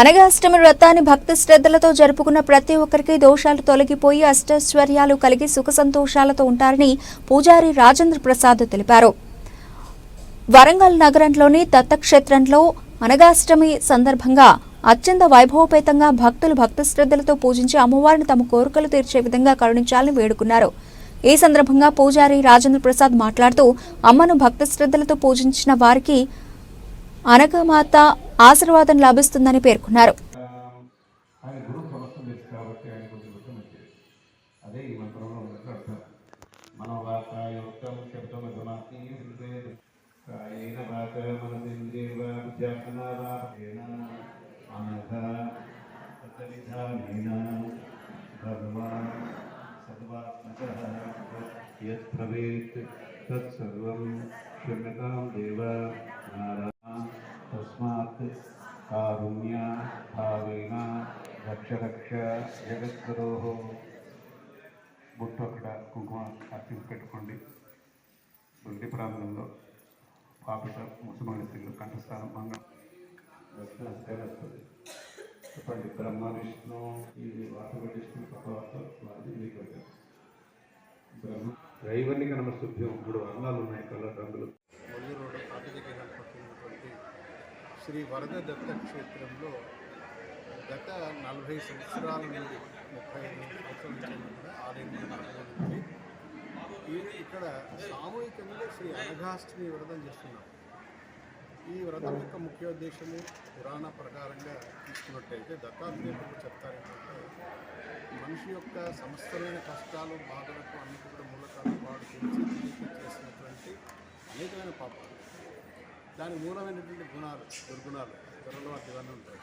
అనగాష్టమి వ్రతాన్ని భక్తి శ్రద్ధలతో జరుపుకున్న ప్రతి ఒక్కరికి దోషాలు తొలగిపోయి అష్టైశ్వర్యాలు కలిగి సుఖ సంతోషాలతో ఉంటారని పూజారి రాజేంద్ర ప్రసాద్ తెలిపారు. వరంగల్ నగరంలోని దత్తక్షేత్రంలో అనగాష్టమి సందర్భంగా అత్యంత వైభవపేతంగా భక్తులు భక్తి శ్రద్ధలతో పూజించి అమ్మవారిని తమ కోరికలు తీర్చే విధంగా కరుణించాలని వేడుకున్నారు. ఈ సందర్భంగా పూజారి రాజేంద్ర ప్రసాద్ మాట్లాడుతూ అమ్మను భక్తి శ్రద్ధలతో పూజించిన వారికి అనకమాత ఆశీర్వాదం లభిస్తుందని పేర్కొన్నారు. ఆయన గురు సమస్తం తెలుసు కాబట్టి కారుణ్య భావేన రక్ష రక్ష జగద్గురోః బుట్టు అక్కడ కుంకుమ అర్పించి పెట్టుకోండి. దొండి ప్రాంతంలో పాపిట ముసమాని స్త్రీలు కంఠస్థానం మంగళం చెప్పండి బ్రహ్మ విష్ణు ఈ వాసవ విష్ణు పక్కవాస వాది మీకు బ్రహ్మ. రైవన్నిక నమస్తుభ్యం మూడు వర్ణాలు ఉన్నాయి కళ్ళ రంగులు. శ్రీ వరద దత్త క్షేత్రంలో గత నలభై సంవత్సరాల నుండి ముప్పై ఐదు సంవత్సరాల నుంచి కూడా ఆలయం ఉంది ఇక్కడ సామూహికంగా శ్రీ అనఘాష్టమి వ్రతం చేస్తున్నాం. ఈ వ్రతం యొక్క ముఖ్య ఉద్దేశము పురాణ ప్రకారంగా తీసుకున్నట్టయితే దత్తాత్రేయుడు చెప్తారు ఏంటంటే మనిషి యొక్క సమస్తమైన కష్టాలు బాధలకు అన్నిటి కూడా మూలకాలు వాడు చేసినటువంటి అనేకమైన పాపాలు. దానికి మూలమైనటువంటి గుణాలు దుర్గుణాలు త్వరలో ఇవన్నీ ఉంటాయి.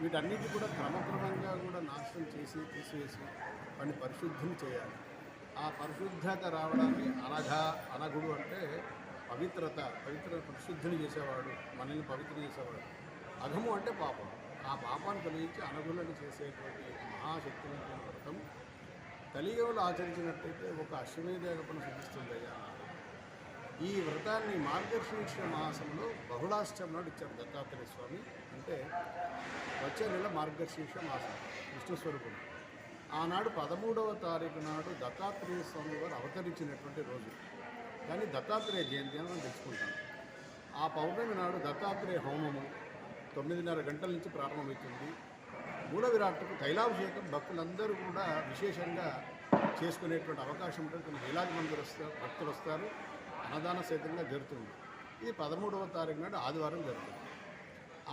వీటన్నిటి కూడా క్రమక్రమంగా కూడా నాశనం చేసి తీసివేసి వాటిని పరిశుద్ధం చేయాలి. ఆ పరిశుద్ధత రావడానికి అనఘ అనగుడు అంటే పవిత్రత పవిత్ర పరిశుద్ధిని చేసేవాడు మనల్ని పవిత్రం చేసేవాడు. అఘము అంటే పాపం. ఆ పాపాన్ని తొలగించి అనగులను చేసేటువంటి మహాశక్తివంతమైన వ్రతం కలియుగంలో ఆచరించినట్టయితే ఒక అశ్వమేధ సిద్ధిస్తుంది ఈ వ్రతాన్ని మార్గశీర్ష మాసంలో బహుళాష్టమి నాడు ఇచ్చారు దత్తాత్రేయ స్వామి. అంటే వచ్చే నెల మార్గశీర్ష మాసం విష్ణు ఆనాడు పదమూడవ తారీఖు నాడు దత్తాత్రేయ స్వామి వారు అవతరించినటువంటి రోజు. కానీ దత్తాత్రేయ జయంతి అని మనం తెలుసుకుంటాం. ఆ పౌర్ణమి నాడు దత్తాత్రేయ హోమము. తొమ్మిదిన్నర గంటల నుంచి ప్రారంభమవుతుంది. మూల విరాట్కు తైలాభిషేకం భక్తులందరూ కూడా విశేషంగా చేసుకునేటువంటి అవకాశం ఉంటుంది. కొన్ని వేలాది మంది వస్తారు భక్తులు వస్తారు. అన్నదాన సహితంగా జరుగుతుంది. ఇది పదమూడవ తారీఖు నాడు ఆదివారం జరుగుతుంది.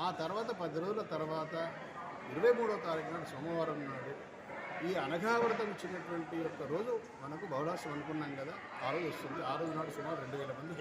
ఆ తర్వాత పది రోజుల తర్వాత ఇరవై మూడవ తారీఖు నాడు సోమవారం నాడు ఈ అనఘావ్రతం ఇచ్చినటువంటి యొక్క రోజు మనకు బహుళాశం అనుకున్నాం కదా. ఆ రోజు వస్తుంది. ఆ రోజు నాడు సుమారు రెండు వేల మంది